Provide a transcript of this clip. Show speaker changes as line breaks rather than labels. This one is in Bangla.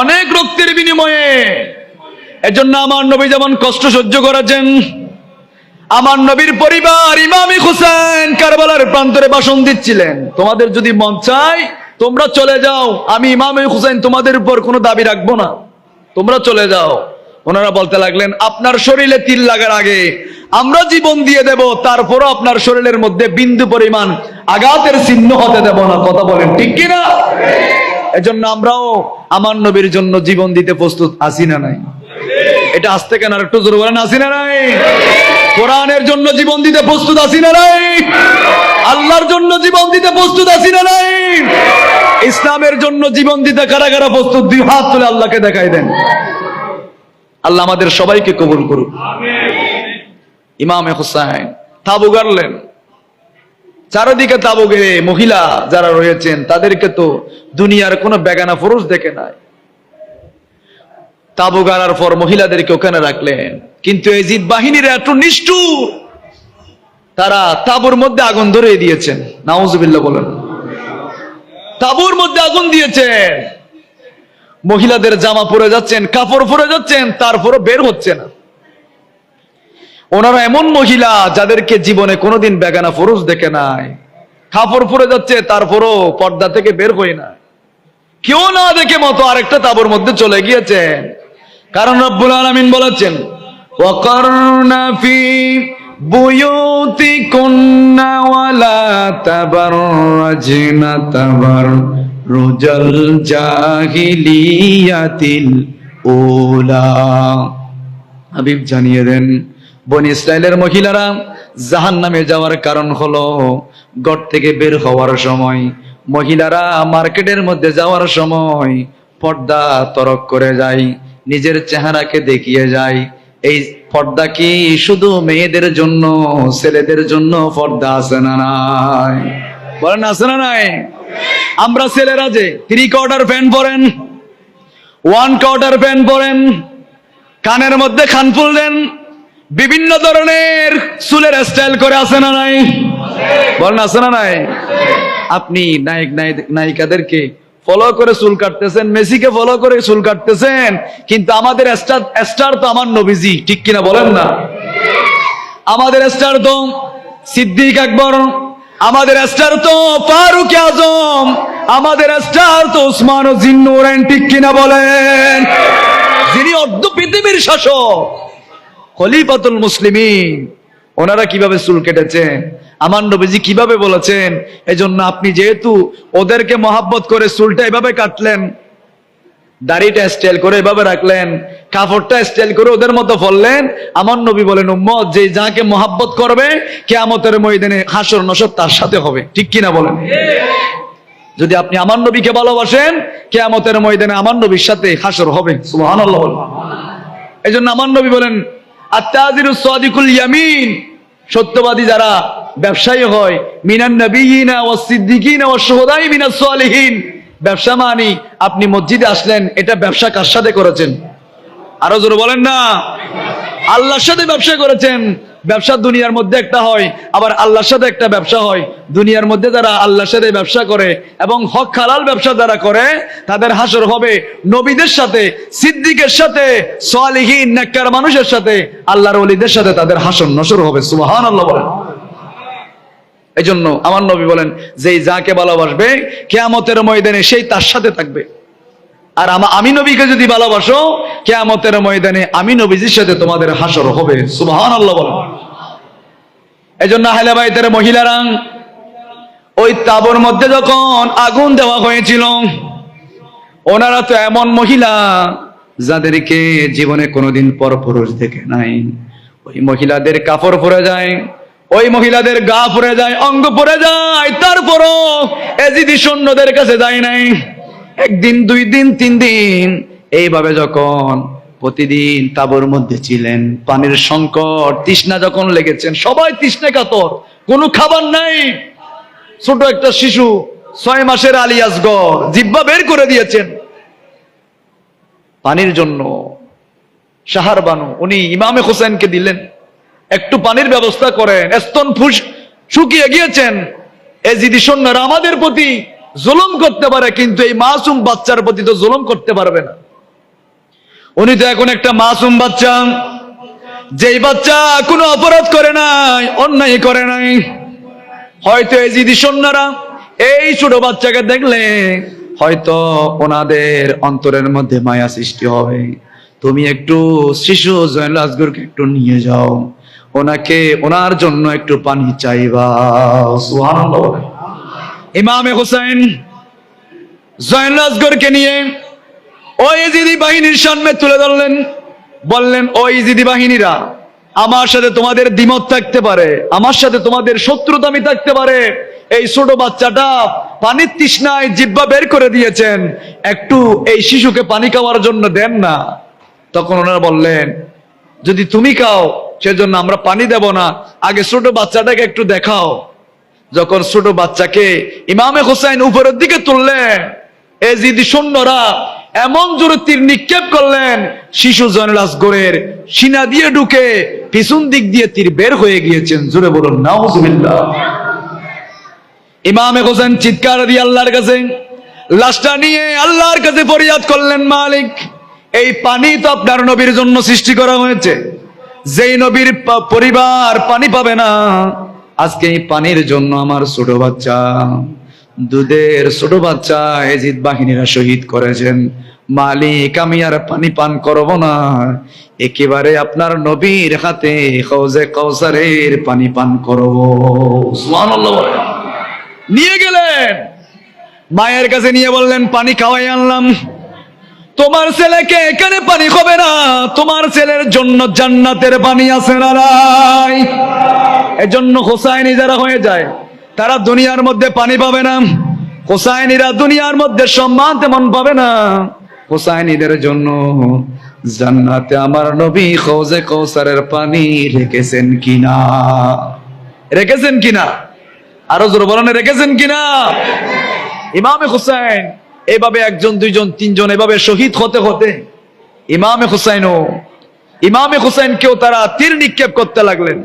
অনেক রক্তের বিনিময়ে। এজন্য আমার নবী যেমন কষ্ট সহ্য করেছেন, আমার নবীর পরিবার ইমামি হুসেন কারবালার প্রান্তরে ভাষণ দিচ্ছিলেন, তোমাদের যদি মন চায়, তোমরা চলে যাও। আমি ইমামে হুসেন, তোমাদের উপর কোনো দাবি রাখব না। তোমরা চলে যাও। ওনারা বলতে লাগলেন, আপনার শরীরে তিল লাগার আগে আমরা জীবন দিয়ে দেব, তারপরও আপনার শরীরের মধ্যে বিন্দু পরিমাণ আঘাতের চিহ্ন হতে দেব না। কথা বলেন, ঠিক কিনা? এজন্য আমরাও আমার নবীর জন্য জীবন দিতে প্রস্তুত আছি না নাই? এটা আসতে কেন একটু জোর বলেন আসি না নাই? কোরআনের জন্য জীবন দিতে প্রস্তুত আছি না নাই? আল্লাহর জন্য জীবন দিতে প্রস্তুত আছি না নাই? ইসলামের জন্য জীবন দিতে কারা কারা প্রস্তুত? দুই হাত তুলে আল্লাহকে দেখাই দেন। আল্লাহ আমাদের সবাইকে কবুল করুক। ইমামে হুসাইন তাবু গাড়লেন চারদিকে তাবু গেড়ে মহিলা যারা রয়েছেন, তাদেরকে তো দুনিয়ার কোনো বেগানা পুরুষ দেখে নাই। তাবু গাড়ার পর মহিলাদেরকে ওখানে রাখলেন। কিন্তু এই জিদ বাহিনীর এত নিষ্ঠুর, তারা তাবুর মধ্যে আগুন ধরিয়ে দিয়েছেন। নাউজুবিল্লাহ বলেন। তাবুর মধ্যে আগুন দিয়েছেন। মহিলাদের জামা পরে যাচ্ছেন, কাপড় পরে যাচ্ছেন, তারপরও বের হচ্ছে না। ওনারা এমন মহিলা যাদেরকে জীবনে কোনোদিন বেগানা ফরুজ দেখে নাই। কাপড় পরে যাচ্ছে, তারপরও পর্দা থেকে বের হই না। কেউ না দেখে মতো আরেকটা তাবর মধ্যে চলে গিয়েছেন। কারণ রব্বুল আলমিন বলেছেন রোজাল জাহিলিয়াতিল ওলা হাবিব জানিয়ে দেন বনি ইসরায়েলের মহিলারা জাহান নামে যাওয়ার কারণ হলো গড় থেকে বের হওয়ার সময়। মহিলারা মার্কেটের মধ্যে যাওয়ার সময় পর্দা তরক করে যায়, নিজের চেহারাকে দেখিয়ে যায়। এই পর্দা কি শুধু মেয়েদের জন্য, ছেলেদের জন্য পর্দা আছে না নাই? বলেন, আছে না নাই? আমরা ছেলেরা যে থ্রি কোয়ার্টার প্যান্ট পরেন ওয়ান কোয়ার্টার প্যান্ট পরেন, কানের মধ্যে খানফুল দেন বিভিন্ন ধরনের চুলের স্টাইল করে আছে না নাই? বলেন, আছে না নাই? আপনি নায়ক, নায়ক- নায়িকাদেরকে ফলো করে চুল কাটতেছেন, মেসিকে ফলো করে চুল কাটতেছেন, কিন্তু আমাদের স্টার স্টার তো আমার নবীজি, ঠিক কিনা বলেন না? আমাদের স্টার তো সিদ্দিক আকবর, আমাদের স্টার তো ফারুক আজম, আমাদের স্টার তো উসমান ও জিন্নুরেন ঠিক কিনা বলেন? যিনি অর্ধ পৃথিবীর শাসক খলিফাতুল মুসলিমিন। ওনারা কীভাবে চুল কেটেছেন আমার নবীজি কীভাবে বলেছেন? এজন্য আপনি যেহেতু ওদেরকে মহাব্বত করে চুলটা এভাবে কাটলেন, দাড়িটা স্টাইল করে এভাবে রাখলেন, কাপড়টা স্টাইল করে ওদের মতো ফললেন, আমার নবী বলেন, উম্মত, যে যাকে মহাব্বত করবে, কেয়ামতের ময়দানে হাসর নসর তার সাথে হবে। ঠিক কিনা বলেন? যদি আপনি আমার নবীকে ভালোবাসেন, কেয়ামতের ময়দানে আমার নবীর সাথে হাসর হবে। সুবহানাল্লাহ এই জন্য আমার নবী বলেন আত্মাজির সাদিকুল ইয়ামিন। সত্যবাদী যারা ব্যবসায়ী হয়, মিনান নবীনা ও সিদ্দিকিনা ও সোহদাই মিনাস সালিহিন। ব্যবসা মানি, আপনি মসজিদে আসলেন, এটা ব্যবসা কার সাথে করেছেন? আরও জোর বলেন না। আল্লাহর সাথে ব্যবসা করেছেন। ব্যবসা দুনিয়ার মধ্যে একটা হয়, আবার আল্লাহর সাথে একটা ব্যবসা হয়। দুনিয়ার মধ্যে যারা আল্লাহর সাথে ব্যবসা করে এবং হক হালাল ব্যবসা যারা করে, তাদের হাসর হবে নবীদের সাথে, সিদ্দিকের সাথে, সালিহীন, নেককার মানুষের সাথে, আল্লাহর ওলিদের সাথে তাদের হাসর, নসর হবে সুবহান আল্লাহ বলেন। এই জন্য আমার নবী বলেন যে যাকে ভালোবাসবে, কেয়ামতের ময়দানে সেই তার সাথে থাকবে। আর আমা- নবীকে যদি ভালোবাসো, কেয়ামতের ময়দানে আমি নবীজির সাথে তোমাদের হাসর হবে। সুবহান আল্লাহ বলেন এই জন্য আহলে বাইতের মহিলারা, ওই তাবর মধ্যে যখন আগুন দেওয়া হয়েছিল, ওনারা তো এমন মহিলা যাদেরকে জীবনে কোনোদিন পর পুরুষ দেখে নাই। ওই মহিলাদের কাপড় পরে যায়, ওই মহিলাদের গা পরে যায়, অঙ্গ পরে যায়, তারপরও এজিদি সৈন্যদের কাছে যায় নাই। একদিন, দুই দিন, তিন দিন। এইভাবে যখন প্রতিদিন তাবর মধ্যে ছিলেন, পানির সংকট, তৃষ্ণা যখন লেগেছেন, সবাই তৃষ্ণা কাতর। কোনো খাবার নাই। ছোট একটা শিশু, ছয় মাসের আলী আসগর জিব্বা বের করে দিয়েছেন। পানির জন্য সাহার বানু, উনি ইমামে হোসেনকে দিলেন। একটু পানির ব্যবস্থা করেন। স্তন ফুস শুকিয়ে গিয়েছেন। এজিদি সৈন্যরা আমাদের প্রতি জুলুম করতে পারে, কিন্তু এই মাসুম বাচ্চার প্রতি তো জুলুম করতে পারবে না। উনি তো এখন একটা মাসুম বাচ্চা। যেই বাচ্চা কোনো অপরাধ করে নাই, অন্যায় করে নাই। হয়তো এই জিদি সন্ন্যারা এই ছোট বাচ্চাকে দেখলে হয়তো ওনাদের অন্তরের মধ্যে মায়া সৃষ্টি হবে। তুমি একটু শিশু জয়নুল আসগরকে একটু নিয়ে যাও। ওনাকে ওনার জন্য একটু পানি চাইবা। বলেন। ইমামে হোসেন জয়নুল আসগরকে নিয়ে ওই ইজিদি বাহিনীর সামনে তুলে ধরলেন। বললেন ওই ইজিদি বাহিনীরা, আমার সাথে তোমাদের দ্বিমত থাকতে পারে, আমার সাথে তোমাদের শত্রুতামি থাকতে পারে। এই ছোট বাচ্চাটা পানির তৃষ্ণায় জিব্বা বের করে দিয়েছেন, একটু এই শিশুকে পানি খাওয়ার জন্য দেন না। তখন ওনারা বললেন, যদি তুমি খাও, সেজন্য আমরা পানি দেব না। আগে ছোট বাচ্চাটাকে একটু দেখাও। যখন ছোট বাচ্চাকে ইমামে হোসেন উপরের দিকে তুললেন এজিদি সৈন্যরা এমন জোরে তীর নিক্ষেপ করলেন, শিশু জয়নাল গোরের সিনা দিয়ে ঢুকে পিছন দিক দিয়ে তীর বের হয়ে গিয়েছেন। জোরে বলুন, নাউজুবিল্লাহ। ইমামে হোসেন চিৎকার দিয়ে আল্লাহর কাছে, লাশটা নিয়ে আল্লাহর কাছে ফরিয়াদ করলেন, মালিক, এই পানি তো আপনার নবীর জন্য সৃষ্টি করা হয়েছে। যেই নবীর পরিবার পানি পাবে না। আজকে এই পানির জন্য আমার ছোট বাচ্চা, দুধের ছোট বাচ্চা এজিদ বাহিনীরা শহীদ করেছেন। মালিক, আমি আর পানি পান করব না। একেবারে আপনার নবীর হাতে হৌজে কৌসারের পানি পান করব। নিয়ে গেলেন। মায়ের কাছে নিয়ে বললেন, পানি খাওয়াই আনলাম। তোমার ছেলেকে এখানে পানি হবে না। তোমার ছেলের জন্য জান্নাতের পানি আছে না নাই? এজন্য হোসাইনি যারা হয়ে যায়। তারা দুনিয়ার মধ্যে পানি পাবে না। হোসাইনিরা দুনিয়ার মধ্যে সম্মান তেমন পাবে না। হোসাইনিদের জন্য জান্নাতে আমার নবী খোঁজে কৌসারের পানি রেখেছেন কিনা? রেখেছেন কিনা? আরও জোর বলেন, রেখেছেন কিনা? ইমামে হুসাইন এভাবে একজন, দুইজন, তিনজন এভাবে শহীদ হতে হতে ইমামে হুসাইনও, ইমামে হুসাইনকেও তারা তীর নিক্ষেপ করতে লাগলেন।